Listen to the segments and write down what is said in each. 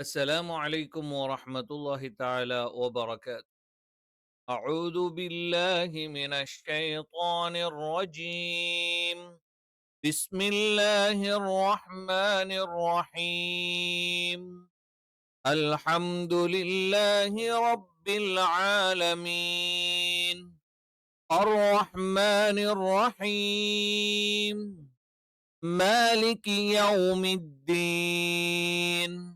السلام عليكم ورحمة الله تعالى وبركاته. أعوذ بالله من الشيطان الرجيم. بسم الله الرحمن الرحيم. الحمد لله رب العالمين. الرحمن الرحيم. مالك يوم الدين.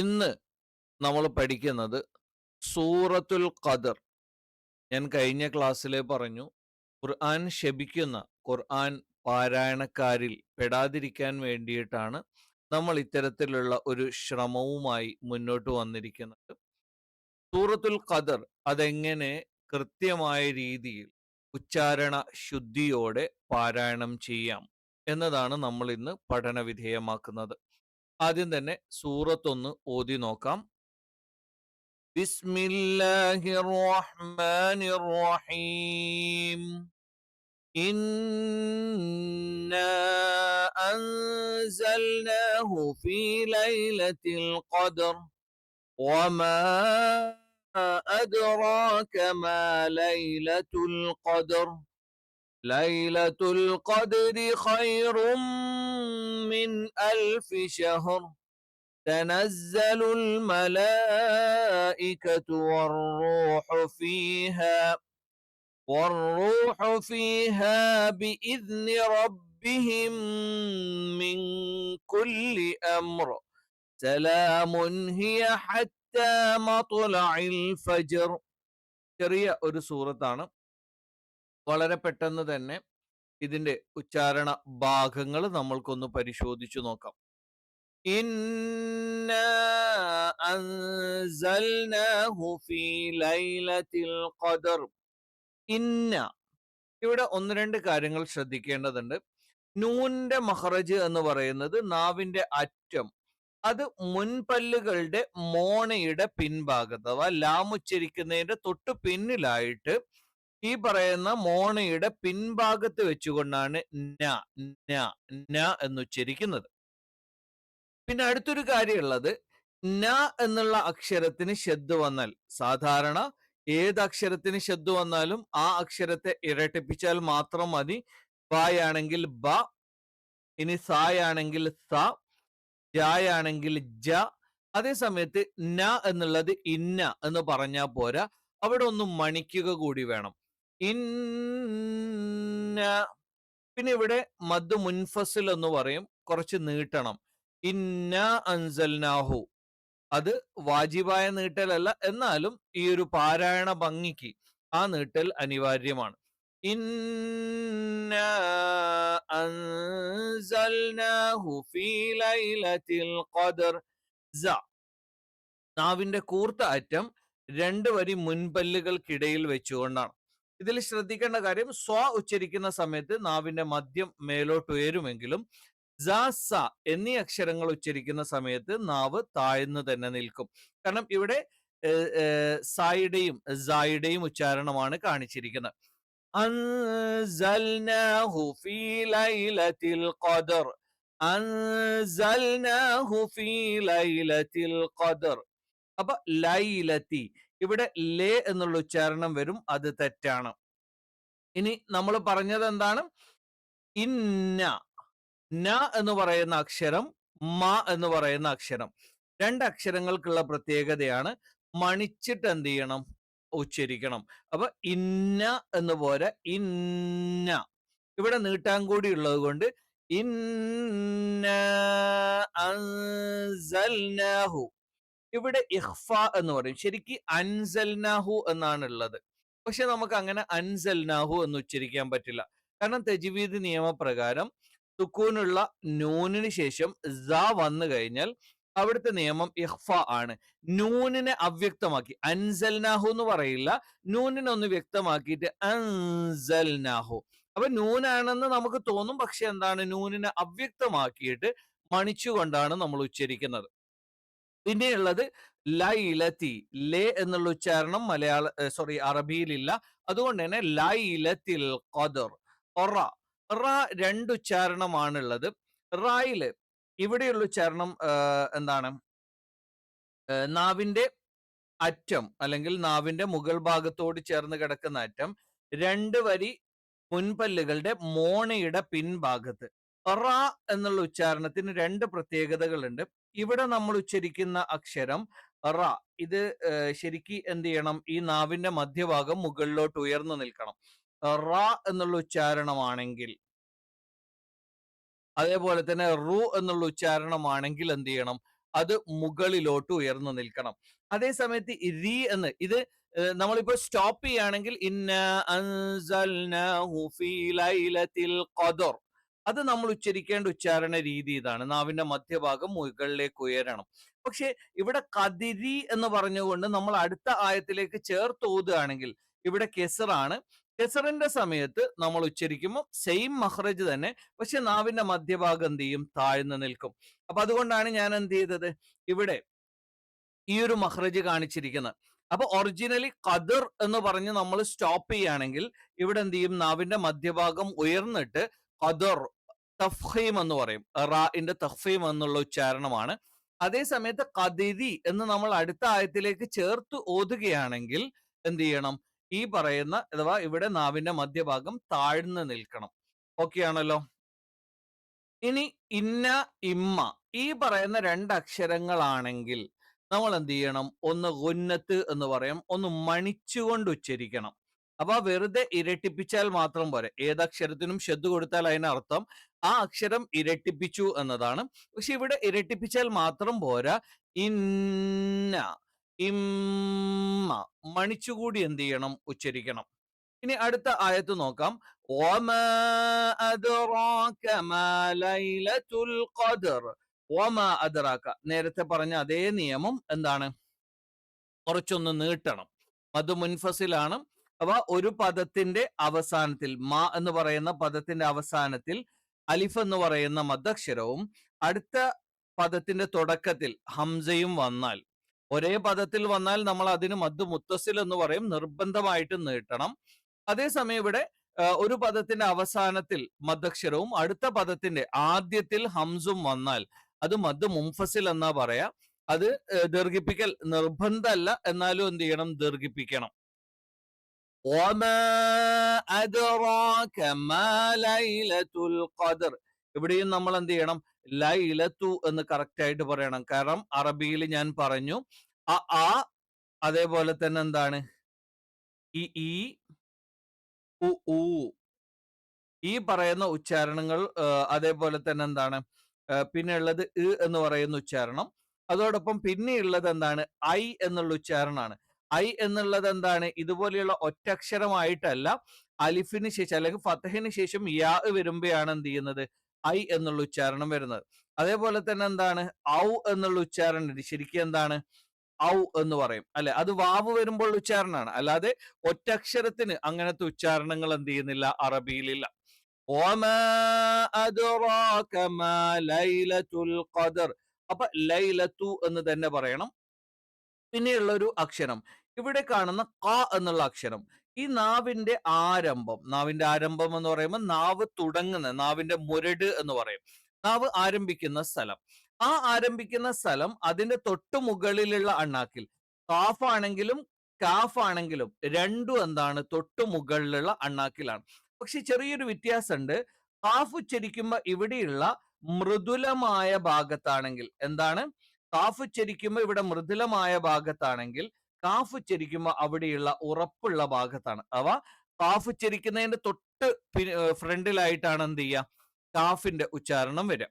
ഇന്ന് നമ്മൾ പഠിക്കുന്നത് സൂറത്തുൽ ഖദർ. ഞാൻ കഴിഞ്ഞ ക്ലാസ്സിൽ പറഞ്ഞു ഖുർആൻ ശപിക്കുന്ന ഖുർആൻ പാരായണക്കാരിൽ പെടാതിരിക്കാൻ വേണ്ടിയിട്ടാണ് നമ്മൾ ഇത്തരത്തിലുള്ള ഒരു ശ്രമവുമായി മുന്നോട്ട് വന്നിരിക്കുന്നത്. സൂറത്തുൽ ഖദർ അതെങ്ങനെ കൃത്യമായ രീതിയിൽ ഉച്ചാരണ ശുദ്ധിയോടെ പാരായണം ചെയ്യാം എന്നതാണ് നമ്മൾ ഇന്ന് പഠന വിധേയമാക്കുന്നത് ആദ്യം തന്നെ സൂറത്തൊന്ന് ഓതി നോക്കാം ബിസ്മില്ലാഹിർ റഹ്മാനിർ റഹീം إنا أنزلناه في ليلة القدر وما أدراك ما ليلة القدر ليلة القدر خير من ألف شهر تنزل الملائكة والروح فيها والروح فيها بإذن ربهم من كل أمر سلام هي حتى مطلع الفجر ചെറിയ ഒരു സൂറത്താണ് വളരെ പെട്ടെന്ന് തന്നെ ഇതിന്റെ ഉച്ചാരണ ഭാഗങ്ങൾ നമ്മൾക്കൊന്ന് പരിശോധിച്ചു നോക്കാം. ഇന്ന അൻസൽനാഹു ഫീ ലൈലത്തിൽ ഖദർ ഇന്ന. ഇവിടെ ഒന്ന് രണ്ട് കാര്യങ്ങൾ ശ്രദ്ധിക്കേണ്ടതുണ്ട്. നൂന്റെ മഹറജ് എന്ന് പറയുന്നത് നാവിന്റെ അറ്റം. അത് മുൻപല്ലുകളുടെ മോണയുടെ പിൻഭാഗത്ത് അഥവാ ലാമുച്ചരിക്കുന്നതിന്റെ തൊട്ട് പിന്നിലായിട്ട് ഈ പറയുന്ന മോണയുടെ പിൻഭാഗത്ത് വെച്ചുകൊണ്ടാണ് ന ന ന എന്ന് ഉച്ചരിക്കുന്നത്. പിന്നെ അടുത്തൊരു കാര്യമുള്ളത് ന എന്നുള്ള അക്ഷരത്തിന് ശബ്ദ വന്നാൽ സാധാരണ ഏത് അക്ഷരത്തിന് ശബ്ദ വന്നാലും ആ അക്ഷരത്തെ ഇരട്ടിപ്പിച്ചാൽ മാത്രം മതി. ബായാണെങ്കിൽ ബ ഇനി സായാണെങ്കിൽ സ ജായാണെങ്കിൽ ജ അതേ സമയത്ത് ന എന്നുള്ളത് ഇന്ന എന്ന് പറഞ്ഞാൽ പോരാ. അവിടെ ഒന്ന് മണിക്കുക കൂടി വേണം. ഇന്ന പിന്നെ ഇവിടെ മദ് മുൻഫസിൽ എന്ന് പറയും. കുറച്ച് നീട്ടണം. ഇന്ന അൻസൽനാഹു. അത് വാജിബായ നീട്ടലല്ല. എന്നാലും ഈ ഒരു പാരായണ ഭംഗിക്ക് ആ നീട്ടൽ അനിവാര്യമാണ്. ഇന്ന അൻസൽനാഹു ഫീ ലൈലത്തിൽ നാവിന്റെ കൂർത്ത അറ്റം രണ്ട് വരി മുൻപല്ലുകൾക്കിടയിൽ വെച്ചുകൊണ്ടാണ്. ഇതിൽ ശ്രദ്ധിക്കേണ്ട കാര്യം സ്വ ഉച്ചരിക്കുന്ന സമയത്ത് നാവിന്റെ മദ്യം മേലോട്ട് ഉയരുമെങ്കിലും സ സ എന്നീ അക്ഷരങ്ങൾ ഉച്ചരിക്കുന്ന സമയത്ത് നാവ് താഴ്ന്നു തന്നെ നിൽക്കും. കാരണം ഇവിടെ സായുടെയും സായുടെയും ഉച്ചാരണമാണ് കാണിച്ചിരിക്കുന്നത്. അൻസൽനാഹു ഫീ ലൈലത്തിൽ ഖദർ. അൻസൽനാഹു ഫീ ലൈലത്തിൽ ഖദർ. അപ്പൊ ലൈലത്തി ഇവിടെ ലേ എന്നുള്ള ഉച്ചാരണം വരും അത് തെറ്റാണ്. ഇനി നമ്മൾ പറഞ്ഞത് എന്താണ്? ഇന്ന. ന എന്ന് പറയുന്ന അക്ഷരം മ എന്ന് പറയുന്ന അക്ഷരം. രണ്ട് അക്ഷരങ്ങൾക്കുള്ള പ്രത്യേകതയാണ് മണിച്ചിട്ട് എന്ത് ചെയ്യണം? ഉച്ചരിക്കണം. അപ്പൊ ഇന്ന എന്ന് പോലെ ഇന്ന. ഇവിടെ നീട്ടാൻ കൂടി ഉള്ളത് കൊണ്ട് ഇന്ന ഇവിടെ ഇഹ്ഫ എന്ന് പറയും. ശരിക്ക് അൻസൽനാഹു എന്നാണ് ഉള്ളത് പക്ഷെ നമുക്ക് അങ്ങനെ അൻസൽനാഹു എന്ന് ഉച്ചരിക്കാൻ പറ്റില്ല. കാരണം തെജിവീദ് നിയമപ്രകാരം സുക്കൂനുള്ള നൂനിന് ശേഷം സ വന്നു കഴിഞ്ഞാൽ അവിടുത്തെ നിയമം ഇഹ്ഫ ആണ്. നൂനിനെ അവ്യക്തമാക്കി. അൻസൽനാഹു എന്ന് പറയില്ല. നൂനിനെ ഒന്ന് വ്യക്തമാക്കിയിട്ട് അൻസൽനാഹു. അപ്പൊ നൂനാണെന്ന് നമുക്ക് തോന്നും. പക്ഷെ എന്താണ്? നൂനിനെ അവ്യക്തമാക്കിയിട്ട് മണിച്ചുകൊണ്ടാണ് നമ്മൾ ഉച്ചരിക്കുന്നത്. പിന്നെയുള്ളത് ലൈലത്തി ലേ എന്നുള്ള ഉച്ചാരണം മലയാള സോറി അറബിയിലില്ല. അതുകൊണ്ട് തന്നെ ലൈലത്തിൽ ഖദർ ഒറ റ രണ്ട് റായിൽ ഇവിടെയുള്ള ഉച്ചാരണം എന്താണ്? നാവിന്റെ അറ്റം അല്ലെങ്കിൽ നാവിന്റെ മുകൾ ഭാഗത്തോട് ചേർന്ന് കിടക്കുന്ന അറ്റം. രണ്ട് വരി മുൻപല്ലുകളുടെ മോണയുടെ പിൻഭാഗത്ത്. റ എന്നുള്ള ഉച്ചാരണത്തിന് രണ്ട് പ്രത്യേകതകളുണ്ട്. ഇവിടെ നമ്മൾ ഉച്ചരിക്കുന്ന അക്ഷരം റ. ഇത് ശരിക്ക് എന്ത് ചെയ്യണം? ഈ നാവിന്റെ മധ്യഭാഗം മുകളിലോട്ട് ഉയർന്നു നിൽക്കണം. റ എന്നുള്ള ഉച്ചാരണമാണെങ്കിൽ അതേപോലെ തന്നെ റു എന്നുള്ള ഉച്ചാരണമാണെങ്കിൽ എന്ത് ചെയ്യണം? അത് മുകളിലോട്ട് ഉയർന്നു നിൽക്കണം. അതേ സമയത്ത് ഈ രി എന്ന് ഇത് നമ്മളിപ്പോ സ്റ്റോപ്പ് ചെയ്യുകയാണെങ്കിൽ ഇന്ന അത് നമ്മൾ ഉച്ചരിക്കേണ്ട ഉച്ചാരണ രീതി ഇതാണ്. നാവിന്റെ മധ്യഭാഗം മുകളിലേക്ക് ഉയരണം. പക്ഷെ ഇവിടെ കതിരി എന്ന് പറഞ്ഞുകൊണ്ട് നമ്മൾ അടുത്ത ആയത്തിലേക്ക് ചേർത്ത് ഓതുകയാണെങ്കിൽ ഇവിടെ കെസറാണ് കെസറിന്റെ സമയത്ത് നമ്മൾ ഉച്ചരിക്കുമ്പോൾ സെയിം മഹ്റജ് തന്നെ പക്ഷെ നാവിന്റെ മധ്യഭാഗം എന്ത് ചെയ്യും? താഴ്ന്നു നിൽക്കും. അപ്പൊ അതുകൊണ്ടാണ് ഞാൻ എന്ത് ചെയ്തത്? ഇവിടെ ഈ ഒരു മഹ്റജ് കാണിച്ചിരിക്കുന്നത്. അപ്പൊ ഒറിജിനലി ഖദർ എന്ന് പറഞ്ഞ് നമ്മൾ സ്റ്റോപ്പ് ചെയ്യുകയാണെങ്കിൽ ഇവിടെ എന്ത് ചെയ്യും? നാവിന്റെ മധ്യഭാഗം ഉയർന്നിട്ട് ഖദർ തഫ്ഹീം എന്ന് പറയും. റാഇന്റെ തഫ്ഹീം എന്നുള്ള ഉച്ചാരണമാണ്. അതേസമയത്ത് കതിരി എന്ന് നമ്മൾ അടുത്ത ആയത്തിലേക്ക് ചേർത്ത് ഓതുകയാണെങ്കിൽ എന്ത് ചെയ്യണം? ഈ പറയുന്ന അഥവാ ഇവിടെ നാവിന്റെ മധ്യഭാഗം താഴ്ന്നു നിൽക്കണം. ഓക്കെ ആണല്ലോ? ഇനി ഇന്ന ഇമ്മ ഈ പറയുന്ന രണ്ട് അക്ഷരങ്ങളാണെങ്കിൽ നമ്മൾ എന്ത് ചെയ്യണം? ഒന്ന് ഗുന്നത്ത് എന്ന് പറയും. ഒന്ന് മണിച്ചുകൊണ്ട് ഉച്ചരിക്കണം. അപ്പൊ വെറുതെ ഇരട്ടിപ്പിച്ചാൽ മാത്രം പോരെ. ഏതക്ഷരത്തിനും ഷെദ് കൊടുത്താൽ അതിനർത്ഥം ആ അക്ഷരം ഇരട്ടിപ്പിച്ചു എന്നതാണ്. പക്ഷെ ഇവിടെ ഇരട്ടിപ്പിച്ചാൽ മാത്രം പോരാ. ഇന്ന ഇമ്മ. മണിച്ചുകൂടി എന്ത് ചെയ്യണം? ഉച്ചരിക്കണം. ഇനി അടുത്ത ആയത്ത് നോക്കാം. ഓമ ഓമ അദറാക്ക. നേരത്തെ പറഞ്ഞ അതേ നിയമം എന്താണ്? കുറച്ചൊന്ന് നീട്ടണം. അത് മുൻഫസിലാണ്. അപ്പൊ ഒരു പദത്തിന്റെ അവസാനത്തിൽ മാ എന്ന് പറയുന്ന പദത്തിന്റെ അവസാനത്തിൽ അലിഫ് എന്ന് പറയുന്ന മദ്ദക്ഷരവും അടുത്ത പദത്തിന്റെ തുടക്കത്തിൽ ഹംസയും വന്നാൽ. ഒരേ പദത്തിൽ വന്നാൽ നമ്മൾ അതിന് മദ് മുത്തസിൽ എന്ന് പറയും നിർബന്ധമായിട്ട് നീട്ടണം. അതേസമയം ഇവിടെ ഒരു പദത്തിന്റെ അവസാനത്തിൽ മദ്ദക്ഷരവും അടുത്ത പദത്തിന്റെ ആദ്യത്തിൽ ഹംസും വന്നാൽ അത് മദ് മുംഫസിൽ എന്നാ പറയാ. അത് ദീർഘിപ്പിക്കൽ നിർബന്ധമല്ല എന്നാലും എന്ത് ചെയ്യണം? ദീർഘിപ്പിക്കണം. ഇവിടെയും നമ്മൾ എന്ത് ചെയ്യണം? ലൈലത്തു എന്ന് കറക്റ്റ് ആയിട്ട് പറയണം. കാരണം അറബിയിൽ ഞാൻ പറഞ്ഞു അ ആ അതേപോലെ തന്നെ എന്താണ്? ഈ ഈ ഉ ഈ പറയുന്ന ഉച്ചാരണങ്ങൾ അതേപോലെ തന്നെ എന്താണ്? പിന്നെയുള്ളത് ഇ എന്ന് പറയുന്ന ഉച്ചാരണം. അതോടൊപ്പം പിന്നെയുള്ളത് എന്താണ്? ഐ എന്നുള്ള ഉച്ചാരണമാണ്. ഐ എന്നുള്ളത് എന്താണ്? ഇതുപോലെയുള്ള ഒറ്റക്ഷരമായിട്ടല്ല അലിഫിന് ശേഷം അല്ലെങ്കിൽ ഫത്തഹിന് ശേഷം യാ വരുമ്പോഴാണ് എന്ത് ചെയ്യുന്നത്? ഐ എന്നുള്ള ഉച്ചാരണം വരുന്നത്. അതേപോലെ തന്നെ എന്താണ്? ഔ എന്നുള്ള ഉച്ചാരണം ശരിക്കും എന്താണ്? ഔ എന്ന് പറയും. അല്ലെ? അത് വാവ് വരുമ്പോൾ ഉച്ചാരണമാണ്. അല്ലാതെ ഒറ്റക്ഷരത്തിന് അങ്ങനത്തെ ഉച്ചാരണങ്ങൾ എന്ത് ചെയ്യുന്നില്ല? അറബിയിലില്ല. അപ്പൊ ലൈലത്തു എന്ന് തന്നെ പറയണം. പിന്നെയുള്ള ഒരു അക്ഷരം. ഇവിടെ കാണുന്ന ക എന്നുള്ള അക്ഷരം. ഈ നാവിന്റെ ആരംഭം. നാവിന്റെ ആരംഭം എന്ന് പറയുമ്പോൾ നാവ് തുടങ്ങുന്ന നാവിന്റെ മുരട് എന്ന് പറയും. നാവ് ആരംഭിക്കുന്ന സ്ഥലം. ആ ആരംഭിക്കുന്ന സ്ഥലം അതിന്റെ തൊട്ടു മുകളിലുള്ള അണ്ണാക്കിൽ. കാഫ് ആണെങ്കിലും കാഫ് ആണെങ്കിലും രണ്ടും എന്താണ്? തൊട്ടു മുകളിലുള്ള അണ്ണാക്കിലാണ്. പക്ഷെ ചെറിയൊരു വ്യത്യാസമുണ്ട്. കാഫ് ഉച്ചരിക്കുമ്പോ ഇവിടെയുള്ള മൃദുലമായ ഭാഗത്താണെങ്കിൽ എന്താണ്? കാഫ് ചരിക്കുമ്പോൾ ഇവിടെ മൃദുലമായ ഭാഗത്താണെങ്കിൽ കാഫ് ഉച്ചരിക്കുമ്പോൾ അവിടെയുള്ള ഉറപ്പുള്ള ഭാഗത്താണ്. അവ കാഫ് ഉച്ചരിക്കുന്നതിന്റെ തൊട്ട് ഫ്രണ്ടിലായിട്ടാണ് എന്ത് ചെയ്യുക? കാഫിന്റെ ഉച്ചാരണം വരിക.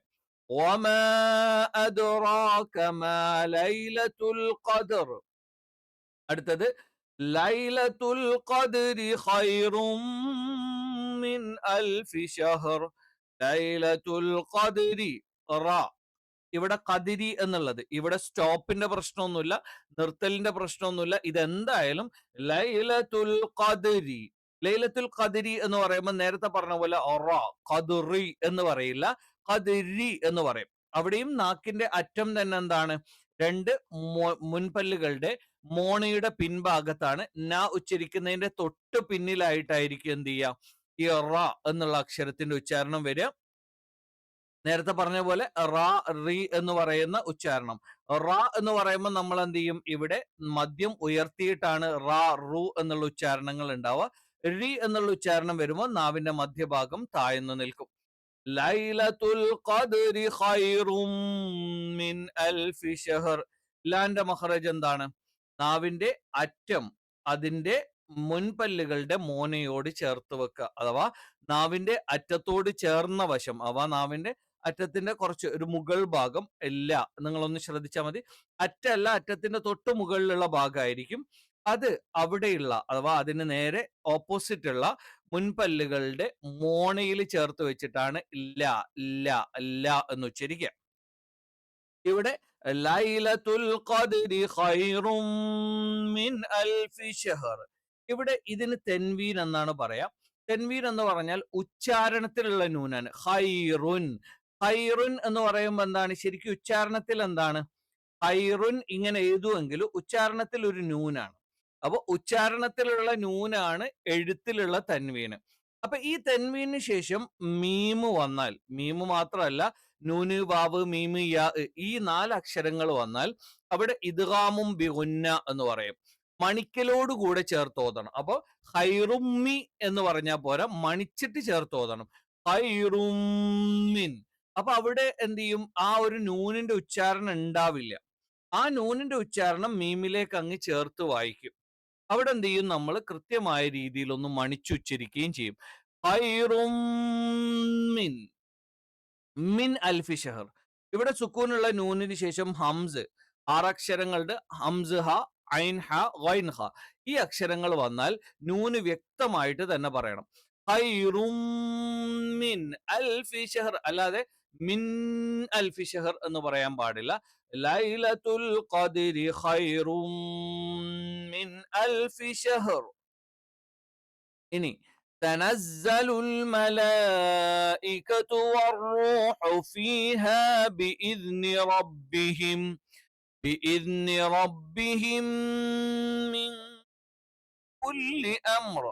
അടുത്തത് ലൈലത്തുൽ ഖദ്രി മിൻ ലൈലത്തുൽ ഇവിടെ കതിരി എന്നുള്ളത്. ഇവിടെ സ്റ്റോപ്പിന്റെ പ്രശ്നമൊന്നുമില്ല നിർത്തലിന്റെ പ്രശ്നമൊന്നുമില്ല. ഇതെന്തായാലും ലൈലത്തുൽ കതിരി ലൈലത്തുൽ കതിരി എന്ന് പറയുമ്പോൾ നേരത്തെ പറഞ്ഞ പോലെ ഒറ കതുറി എന്ന് പറയില്ല കതിരി എന്ന് പറയും. അവിടെയും നാക്കിന്റെ അറ്റം തന്നെ എന്താണ്? രണ്ട് മുൻപല്ലുകളുടെ മോണയുടെ പിൻഭാഗത്താണ്. ന ഉച്ചരിക്കുന്നതിന്റെ തൊട്ട് പിന്നിലായിട്ടായിരിക്കും എന്ത് ചെയ്യുക? ഈ എന്നുള്ള അക്ഷരത്തിന്റെ ഉച്ചാരണം വരിക. നേരത്തെ പറഞ്ഞ പോലെ റാ റി എന്ന് പറയുന്ന ഉച്ചാരണം. റാ എന്ന് പറയുമ്പോൾ നമ്മൾ എന്ത് ചെയ്യും? ഇവിടെ മദ്യം ഉയർത്തിയിട്ടാണ് റാ റു എന്നുള്ള ഉച്ചാരണങ്ങൾ ഉണ്ടാവുക. റി എന്നുള്ള ഉച്ചാരണം വരുമ്പോൾ നാവിന്റെ മധ്യഭാഗം താഴ്ന്നു നിൽക്കും. ലൈലത്തുൽ ഖദ്രി ഖൈറും മിൻ അൽഫി ഷഹർ ലാന്റെ മഹറജ് എന്താണ്? നാവിന്റെ അറ്റം അതിന്റെ മുൻപല്ലുകളുടെ മോനയോട് ചേർത്ത് വെക്കുക. അഥവാ നാവിന്റെ അറ്റത്തോട് ചേർന്ന വശം അഥവാ നാവിന്റെ അറ്റത്തിന്റെ കുറച്ച് ഒരു മുകൾ ഭാഗം അല്ല നിങ്ങളൊന്ന് ശ്രദ്ധിച്ചാൽ മതി. അറ്റല്ല അറ്റത്തിന്റെ തൊട്ട് മുകളിലുള്ള ഭാഗമായിരിക്കും അത് അവിടെയുള്ള അഥവാ അതിന് നേരെ ഓപ്പോസിറ്റ് ഉള്ള മുൻപല്ലുകളുടെ മോണയിൽ ചേർത്ത് വെച്ചിട്ടാണ് ഇല്ല ഇല്ല ഇല്ല എന്ന് ഉച്ചരിക്കുക ഇവിടെ ലൈലത്തുൽ മിൻ ഷഹർ ഇവിടെ ഇതിന് തെൻവീൻ എന്നാണ് പറയാം. തെൻവീൻ എന്ന് പറഞ്ഞാൽ ഉച്ചാരണത്തിലുള്ള നൂനാണ്. ഹൈറുൻ ഹൈറുൻ എന്ന് പറയുമ്പോൾ എന്താണ്? ശരിക്കും ഉച്ചാരണത്തിൽ എന്താണ്? ഹൈറുൻ ഇങ്ങനെ എഴുതുമെങ്കിലും ഉച്ചാരണത്തിൽ ഒരു ന്യൂനാണ് അപ്പോൾ ഉച്ചാരണത്തിലുള്ള നൂനാണ് എഴുത്തിലുള്ള തൻവീന്. അപ്പൊ ഈ തൻവീന് ശേഷം മീമ് വന്നാൽ മീമ് മാത്രമല്ല നൂന് വാവ് മീമ് യാ ഈ നാല് അക്ഷരങ്ങൾ വന്നാൽ അവിടെ ഇദ്ഗാമും ബിഗുന്ന എന്ന് പറയും. മണിക്കലോട് കൂടെ ചേർത്ത് ഓതണം. അപ്പൊ ഹൈറുമ്മി എന്ന് പറഞ്ഞാൽ പോരാ മണിച്ചിട്ട് ചേർത്ത് ഓതണം. ഹൈറുമിൻ അപ്പൊ അവിടെ എന്ത് ചെയ്യും? ആ ഒരു നൂനിന്റെ ഉച്ചാരണം ഉണ്ടാവില്ല. ആ നൂനിന്റെ ഉച്ചാരണം മീമിലേക്ക് അങ്ങ് ചേർത്ത് വായിക്കും. അവിടെ എന്ത് ചെയ്യും? നമ്മൾ കൃത്യമായ രീതിയിൽ ഒന്ന് മണിച്ചുച്ചരിക്കുകയും ചെയ്യും. മിൻ. മിൻ അൽഫി ഇവിടെ സുക്കൂനുള്ള നൂനിന് ശേഷം ഹംസ്. ആറക്ഷരങ്ങളുടെ ഹംസ് ഹ ഐൻ ഹ ഗൈൻ ഹ. ഈ അക്ഷരങ്ങൾ വന്നാൽ നൂന് വ്യക്തമായിട്ട് തന്നെ പറയണം. മിൻ അൽഫി അല്ലാതെ മിൻ അൽഫി ഷഹർ എന്ന് പറയാൻ പാടില്ല ലൈലത്തുൽ ഖദ്രി ഖൈറും മിൻ അൽഫി ഷഹർ ഇനി تنزل الملائكة والروح فيها بإذن ربهم بإذن ربهم من كل أمر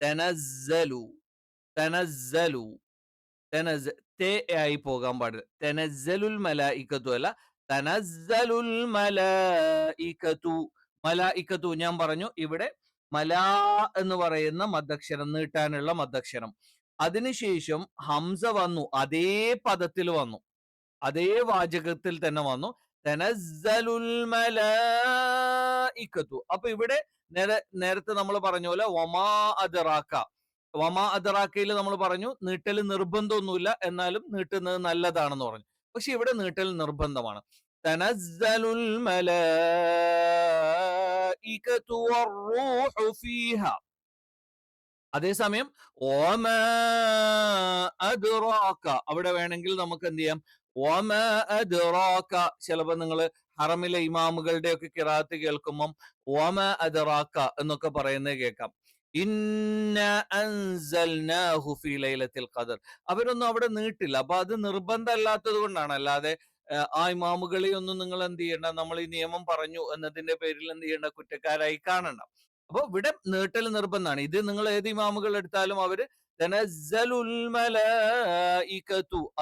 تنزلوا تنزلوا തനസ് തേ ആയി പോകാൻ പാടില്ല. തനസലുൽ മല ഇക്കത്തു അല്ല തനസലുൽ മല ഇക്കത്തു മല ഇക്കത്തു ഞാൻ പറഞ്ഞു. ഇവിടെ മല എന്ന് പറയുന്ന മദ്ദക്ഷരം നീട്ടാനുള്ള മദ്ദക്ഷരം. അതിനുശേഷം ഹംസ വന്നു. അതേ പദത്തിൽ വന്നു. അതേ വാചകത്തിൽ തന്നെ വന്നു. തനസലുൽ മല ഇക്കത്തു അപ്പൊ ഇവിടെ നേരത്തെ നമ്മൾ പറഞ്ഞ പോലെ ഒമാ അദറാക്ക. വമാ അദറാക്കയിൽ നമ്മൾ പറഞ്ഞു നീട്ടൽ നിർബന്ധമൊന്നുമില്ല എന്നാലും നീട്ടുന്നത് നല്ലതാണെന്ന് പറഞ്ഞു. പക്ഷെ ഇവിടെ നീട്ടൽ നിർബന്ധമാണ്. തനസ്സലുൽ മലായികതു വറൂഹു ഫീഹ. അതേസമയം ഓമ അദ്റാക്ക അവിടെ വേണമെങ്കിൽ നമുക്ക് എന്ത് ചെയ്യാം? ഓമ അദ്റാക്ക ചിലപ്പോൾ നിങ്ങൾ ഹറമിലെ ഇമാമുകളുടെ ഒക്കെ കിറാത്ത് കേൾക്കുമ്പം ഓമ അദ്റാക്ക എന്നൊക്കെ പറയുന്നത് കേൾക്കാം. ഖദർ. അവരൊന്നും അവിടെ നീട്ടില്ല. അപ്പൊ അത് നിർബന്ധമല്ലാത്തത് കൊണ്ടാണ്. അല്ലാതെ ആ ഇമാമുകളെ ഒന്നും നിങ്ങൾ എന്ത് ചെയ്യണ്ട? നമ്മൾ ഈ നിയമം പറഞ്ഞു എന്നതിന്റെ പേരിൽ എന്ത് ചെയ്യേണ്ട? കുറ്റക്കാരായി കാണണം. അപ്പൊ ഇവിടെ നീട്ടൽ നിർബന്ധമാണ്. ഇത് നിങ്ങൾ ഏത് ഇമാമുകൾ എടുത്താലും അവർ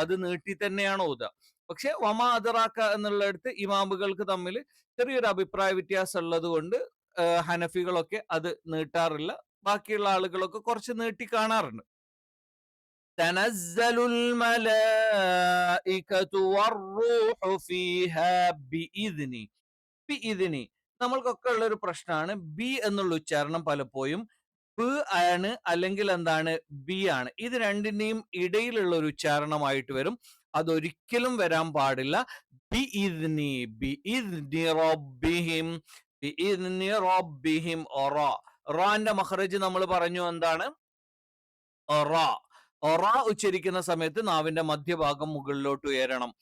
അത് നീട്ടി തന്നെയാണ് ഓതുക പക്ഷെ വമാ അതറാക്ക എന്നുള്ളിടത്ത് ഇമാമുകൾക്ക് തമ്മിൽ ചെറിയൊരു അഭിപ്രായ വ്യത്യാസം ഉള്ളത് കൊണ്ട് ഹനഫികളൊക്കെ അത് നീട്ടാറില്ല. ബാക്കിയുള്ള ആളുകളൊക്കെ കുറച്ച് നീട്ടി കാണാറുണ്ട്. തനസ്സലുൽ മലായികതു والروح ഫീഹാ ബിഇദ്നി. ബിഇദ്നി നമ്മൾക്കൊക്കെ ഉള്ള ഒരു പ്രശ്നമാണ് ബി എന്നുള്ള ഉച്ചാരണം പലപ്പോഴും ബ് ആണ് അല്ലെങ്കിൽ എന്താണ് ബി ആണ്. ഇത് രണ്ടിന്റെയും ഇടയിലുള്ള ഒരു ഉച്ചാരണമായിട്ട് വരും. അതൊരിക്കലും വരാൻ പാടില്ല. ബി ഇദ്നി ബി ഇദ്നി റബ്ബിഹിം ബി ഇദ്നി റബ്ബിഹിം ഒറ. റാന്റെ മഹ്റജ് നമ്മൾ പറഞ്ഞു എന്താണ്? റ. റ ഉച്ചരിക്കുന്ന സമയത്ത് നാവിന്റെ മധ്യഭാഗം മുകളിലോട്ട് ഉയരണം.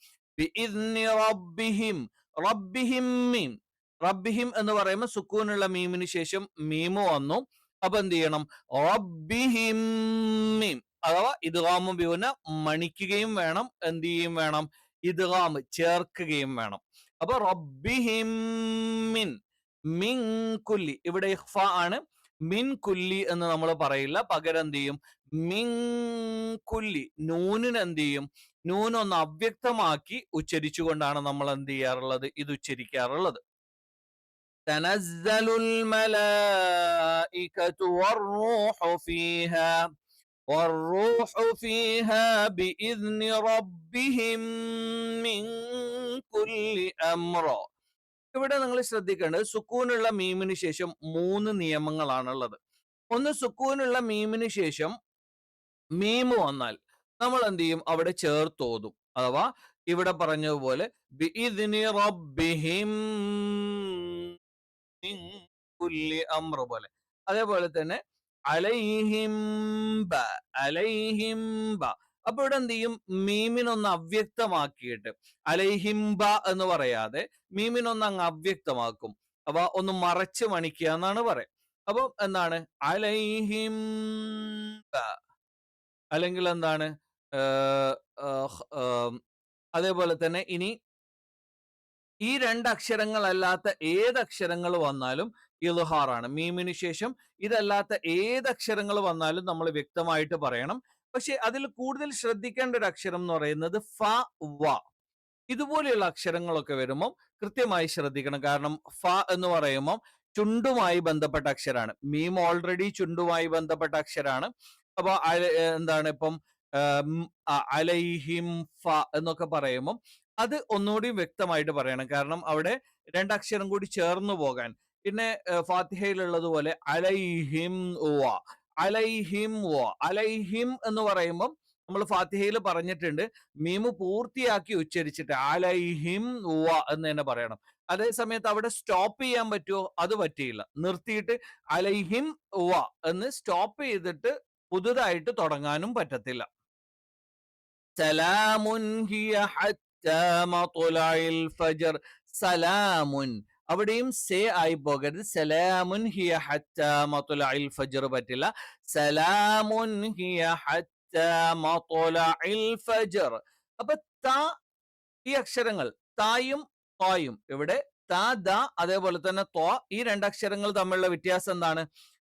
റബ്ബിഹിം. റബ്ബിഹിം റബ്ബിഹിം എന്ന് പറയുമ്പോൾ സുക്കൂനുള്ള മീമിന് ശേഷം മീമ് വന്നു. അപ്പൊ എന്ത് ചെയ്യണം? റബ്ബിഹിം അഥവാ ഇദ്ഗാമും ബിയുന മണിക്കുകയും വേണം. എന്ത് ചെയ്യും വേണം? ഇദ്ഗാം ചേർക്കുകയും വേണം. അപ്പൊ റബ്ബിഹിം മിൻ കുല്ലി ഇവിടെ ഇഖ്ഫ ആണ് മിൻ കുല്ലി എന്ന് നമ്മൾ പറയില്ല പകരം എന്ത് ചെയ്യും മിൻ കുല്ലി നൂനിന് എന്ത് ചെയ്യും നൂൻ ഒന്ന് അവ്യക്തമാക്കി ഉച്ചരിച്ചുകൊണ്ടാണ് നമ്മൾ എന്ത് ചെയ്യാറുള്ളത് ഇത് ഉച്ചരിക്കാറുള്ളത് تنزل الملائكة والروح فيها والروح فيها بإذن ربهم من كل أمر ഇവിടെ നിങ്ങൾ ശ്രദ്ധിക്കേണ്ടത് സുക്കൂനുള്ള മീമിന് ശേഷം മൂന്ന് നിയമങ്ങളാണുള്ളത്. ഒന്ന് സുക്കൂനുള്ള മീമിന് ശേഷം മീമ് വന്നാൽ നമ്മൾ എന്ത് ചെയ്യും? അവിടെ ചേർത്തോതും. അഥവാ ഇവിടെ പറഞ്ഞതുപോലെ പോലെ. അതേപോലെ തന്നെ അലൈഹിം ബ അലൈഹിം ബ അപ്പൊ ഇവിടെ എന്ത് ചെയ്യും? മീമിനൊന്ന് അവ്യക്തമാക്കിയിട്ട് അലൈഹിംബ എന്ന് പറയാതെ മീമിനൊന്ന് അങ്ങ് അവ്യക്തമാക്കും. അപ്പൊ ഒന്ന് മറച്ച് മണിക്കുക എന്നാണ് പറയാം. അപ്പൊ എന്താണ്? അലൈഹിം അല്ലെങ്കിൽ എന്താണ്? അതേപോലെ തന്നെ ഇനി ഈ രണ്ട് അക്ഷരങ്ങളല്ലാത്ത ഏത് അക്ഷരങ്ങൾ വന്നാലും ഇൽഹാറാണ്. മീമിന് ശേഷം ഇതല്ലാത്ത ഏത് അക്ഷരങ്ങൾ വന്നാലും നമ്മൾ വ്യക്തമായിട്ട് പറയണം. പക്ഷെ അതിൽ കൂടുതൽ ശ്രദ്ധിക്കേണ്ട ഒരു അക്ഷരം എന്ന് പറയുന്നത് ഫ വ. ഇതുപോലെയുള്ള അക്ഷരങ്ങളൊക്കെ വരുമ്പോൾ കൃത്യമായി ശ്രദ്ധിക്കണം. കാരണം ഫ എന്ന് പറയുമ്പോൾ ചുണ്ടുമായി ബന്ധപ്പെട്ട അക്ഷരാണ്. മീം ഓൾറെഡി ചുണ്ടുമായി ബന്ധപ്പെട്ട അക്ഷരാണ്. അപ്പൊ എന്താണ് ഇപ്പം അലൈഹിം ഫ എന്നൊക്കെ പറയുമ്പോൾ അത് ഒന്നുകൂടി വ്യക്തമായിട്ട് പറയണം. കാരണം അവിടെ രണ്ടക്ഷരം കൂടി ചേർന്നു പോകാൻ. പിന്നെ ഫാത്തിഹയിലുള്ളതുപോലെ അലൈഹിം വ അലൈഹിം വ. അലൈഹിം എന്ന് പറയുമ്പോൾ നമ്മൾ ഫാത്തിഹയിൽ പറഞ്ഞിട്ടുണ്ട്. മീമ് പൂർത്തിയാക്കി ഉച്ചരിച്ചിട്ട് അലൈഹിം വ എന്ന് തന്നെ പറയണം. അതേ സമയത്ത് അവിടെ സ്റ്റോപ്പ് ചെയ്യാൻ പറ്റുമോ അത് പറ്റിയില്ല. നിർത്തിയിട്ട് അലൈഹിം വ എന്ന് സ്റ്റോപ്പ് ചെയ്തിട്ട് പുതുതായിട്ട് തുടങ്ങാനും പറ്റത്തില്ല. സലാമുൻ സലാമുൻ അവിടെയും സേ ആയി പോകരുത്. സലാമുൻ ഹിയ മത്ലഇൽ ഫജ്ർ പറ്റില്ല. സലാമുൻ ഹിയ ഫജ്ർ. അപ്പൊ ത ഈ അക്ഷരങ്ങൾ തായും തോയും ഇവിടെ ത ദ അതേപോലെ തന്നെ തോ ഈ രണ്ടക്ഷരങ്ങൾ തമ്മിലുള്ള വ്യത്യാസം എന്താണ്?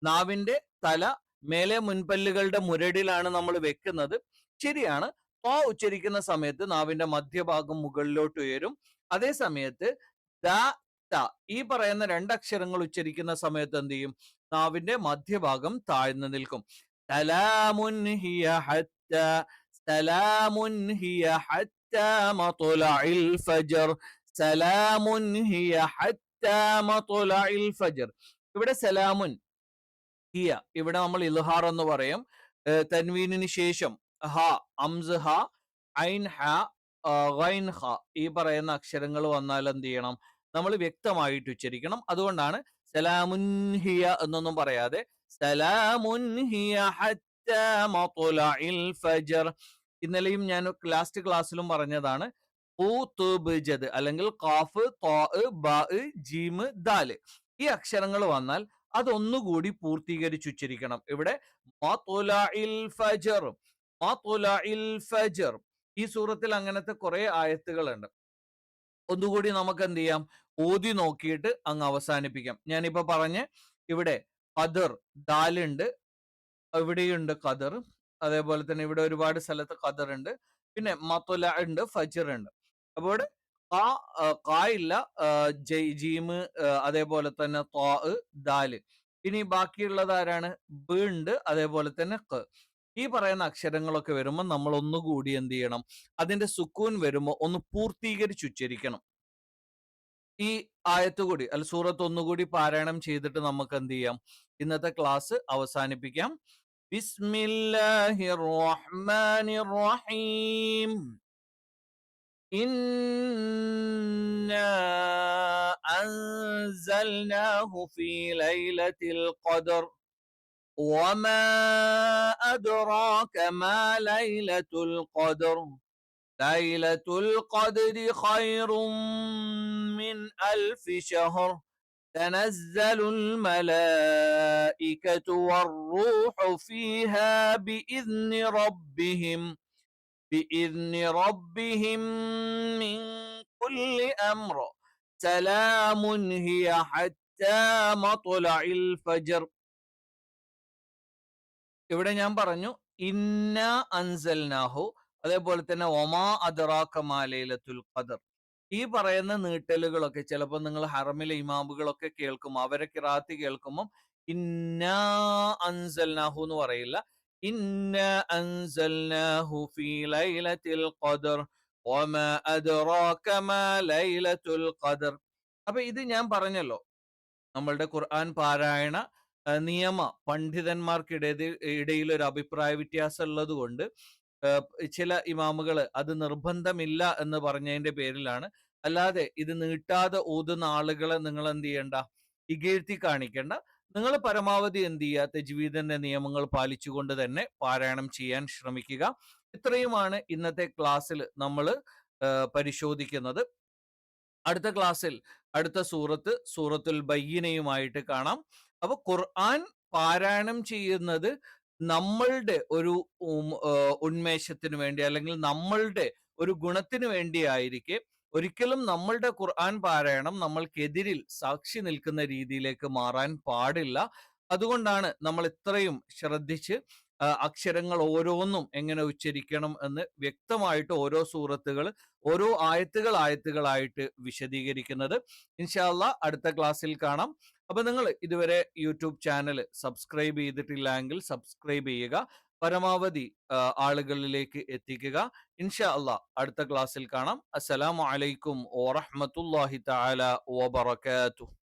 നാവിന്റെ തല മേലെ മുൻപല്ലുകളുടെ മുരടിലാണ് നമ്മൾ വെക്കുന്നത്. ശരിയാണ്. തോ ഉച്ചരിക്കുന്ന സമയത്ത് നാവിന്റെ മധ്യഭാഗം മുകളിലോട്ട് ഉയരും. അതേ സമയത്ത് ദ ത ഈ പറയുന്ന രണ്ടക്ഷരങ്ങൾ ഉച്ചരിക്കുന്ന സമയത്ത് എന്ത് ചെയ്യും? നാവിന്റെ മധ്യഭാഗം താഴ്ന്നു നിൽക്കും. സലാമുൻ ഹിയ ഹത്ത സലാമുൻ ഹിയ ഹത്ത മത്ലഇൽ ഫജ്ർ സലാമുൻ ഹിയ ഹത്ത മത്ലഇൽ ഫജ്ർ. ഇവിടെ സലാമുൻ ഹിയ ഇവിടെ നമ്മൾ ഇൽഹാർ എന്ന് പറയും. തൻവീനിന് ശേഷം ഹ അംസ് ഹ ഐൻ ഹ ഈ പറയുന്ന അക്ഷരങ്ങൾ വന്നാൽ എന്ത് ചെയ്യണം? നമ്മൾ വ്യക്തമായിട്ട് ഉച്ചരിക്കണം. അതുകൊണ്ടാണ് സലാമുൻഹിയ എന്നൊന്നും പറയാതെ ഫജ്ർ. ഇന്നലെയും ഞാൻ ലാസ്റ്റ് ക്ലാസ്സിലും പറഞ്ഞതാണ് അല്ലെങ്കിൽ ബ ജീമ് ദാൽ ഈ അക്ഷരങ്ങൾ വന്നാൽ അതൊന്നുകൂടി പൂർത്തീകരിച്ചു ഉച്ചരിക്കണം ഇവിടെ ഫജ്ർ. ഈ സൂറത്തിൽ അങ്ങനത്തെ കുറെ ആയത്തുകളുണ്ട്. ഒന്നുകൂടി നമുക്ക് എന്ത് ചെയ്യാം? ഓതി നോക്കിയിട്ട് അങ്ങ് അവസാനിപ്പിക്കാം. ഞാനിപ്പോ പറഞ്ഞ് ഇവിടെ കതിർ ദാലുണ്ട് ഇവിടെയുണ്ട് ഖദർ. അതേപോലെ തന്നെ ഇവിടെ ഒരുപാട് സ്ഥലത്ത് ഖദർ ഉണ്ട്. പിന്നെ മത്തുല ഉണ്ട് ഫജിർ ഉണ്ട്. അപ്പോൾ ഇവിടെ കാ ഖാ ഇല്ല ജയ് ജീമ് അതേപോലെ തന്നെ ത്വാ ദാൽ. ഇനി ബാക്കിയുള്ളത് ആരാണ്? ബ് ഉണ്ട് അതേപോലെ തന്നെ ഖ്. ഈ പറയുന്ന അക്ഷരങ്ങളൊക്കെ വരുമ്പോൾ നമ്മൾ ഒന്നുകൂടി എന്ത് ചെയ്യണം? അതിന്റെ സുക്കൂൻ വരുമ്പോൾ ഒന്ന് പൂർത്തീകരിച്ച് ഉച്ചരിക്കണം. ഈ ആയത്ത് കൂടി അല്ല സൂറത്ത് ഒന്നുകൂടി പാരായണം ചെയ്തിട്ട് നമുക്ക് എന്ത് ചെയ്യാം ഇന്നത്തെ ക്ലാസ് അവസാനിപ്പിക്കാം ബിസ്മില്ലാഹിർ റഹ്മാനിർ റഹീം إنا أنزلناه في ليلة القدر وما أدراك ما ليلة القدر ലൈലത്തുൽ ഖദ്രി ഖൈറും മിൻ അൽഫി ഷഹർ تنزل الملائكة والروح فيها بإذن ربهم بإذن ربهم من كل أمر سلام هي حتى مطلع الفجر ഇവിടെ ഞാൻ പറഞ്ഞു ഇന്ന അൻസൽനാഹു അതേപോലെ തന്നെ ഒമാ അദറാക്ക മാലയിലത്തുൽ ഖദർ. ഈ പറയുന്ന നീട്ടലുകളൊക്കെ ചിലപ്പോൾ നിങ്ങൾ ഹറമിലെ ഇമാമുകളൊക്കെ കേൾക്കും അവരെ കിറാത്തി കേൾക്കുമ്പോൾ ഇന്ന അൻസൽനാഹു എന്ന് പറയില്ല. ഇന്ന അൻസൽനാഹു ഫീ ലൈലത്തിൽ ഖദർ ഒമാ അദ്റാക മാ ലൈലത്തുൽ ഖദർ. അപ്പൊ ഇത് ഞാൻ പറഞ്ഞല്ലോ നമ്മളുടെ ഖുർആൻ പാരായണ നിയമ പണ്ഡിതന്മാർക്കിടയിൽ ഇടയിൽ ഒരു അഭിപ്രായ വ്യത്യാസം ഉള്ളത് കൊണ്ട് ചില ഇമാമുകൾ അത് നിർബന്ധമില്ല എന്ന് പറഞ്ഞതിന്റെ പേരിലാണ്. അല്ലാതെ ഇത് നീട്ടാതെ ഓതുന്ന ആളുകളെ നിങ്ങൾ എന്ത് ചെയ്യണ്ട ഇകഴ്ത്തി കാണിക്കേണ്ട. നിങ്ങൾ പരമാവധി എന്ത് ചെയ്യുക തെജ്വീദിന്റെ നിയമങ്ങൾ പാലിച്ചുകൊണ്ട് തന്നെ പാരായണം ചെയ്യാൻ ശ്രമിക്കുക. ഇത്രയുമാണ് ഇന്നത്തെ ക്ലാസ്സിൽ നമ്മൾ പരിശോധിക്കുന്നത്. അടുത്ത ക്ലാസ്സിൽ അടുത്ത സൂറത്ത് സൂറത്തുൽ ബയ്യനയുമായിട്ട് കാണാം. അപ്പൊ ഖുർആൻ പാരായണം ചെയ്യുന്നത് നമ്മളുടെ ഒരു ഉന്മേഷത്തിന് വേണ്ടി അല്ലെങ്കിൽ നമ്മളുടെ ഒരു ഗുണത്തിന് വേണ്ടിയായിരിക്കെ ഒരിക്കലും നമ്മളുടെ ഖുർആൻ പാരായണം നമ്മൾക്കെതിരിൽ സാക്ഷി നിൽക്കുന്ന രീതിയിലേക്ക് മാറാൻ പാടില്ല. അതുകൊണ്ടാണ് നമ്മൾ ഇത്രയും ശ്രദ്ധിച്ച് അക്ഷരങ്ങൾ ഓരോന്നും എങ്ങനെ ഉച്ചരിക്കണം എന്ന് വ്യക്തമായിട്ട് ഓരോ സൂറത്തുകൾ ഓരോ ആയത്തുകൾ ആയത്തുകളായിട്ട് വിശദീകരിക്കുന്നത്. ഇൻഷാല്ല അടുത്ത ക്ലാസ്സിൽ കാണാം. അപ്പൊ നിങ്ങൾ ഇതുവരെ യൂട്യൂബ് ചാനൽ സബ്സ്ക്രൈബ് ചെയ്തിട്ടില്ല എങ്കിൽ സബ്സ്ക്രൈബ് ചെയ്യുക. പരമാവധി ആളുകളിലേക്ക് എത്തിക്കുക. ഇൻഷാ അള്ളാ അടുത്ത ക്ലാസ്സിൽ കാണാം. അസ്സലാമു അലൈക്കും വറഹ്മത്തുള്ളാഹി തആല വബറകാതുഹു.